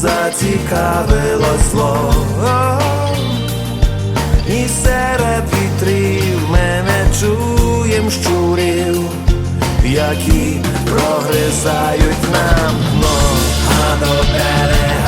зацікавило зло. І серед вітрів мене чуєм щурів, які прогризають нам дно, а до берега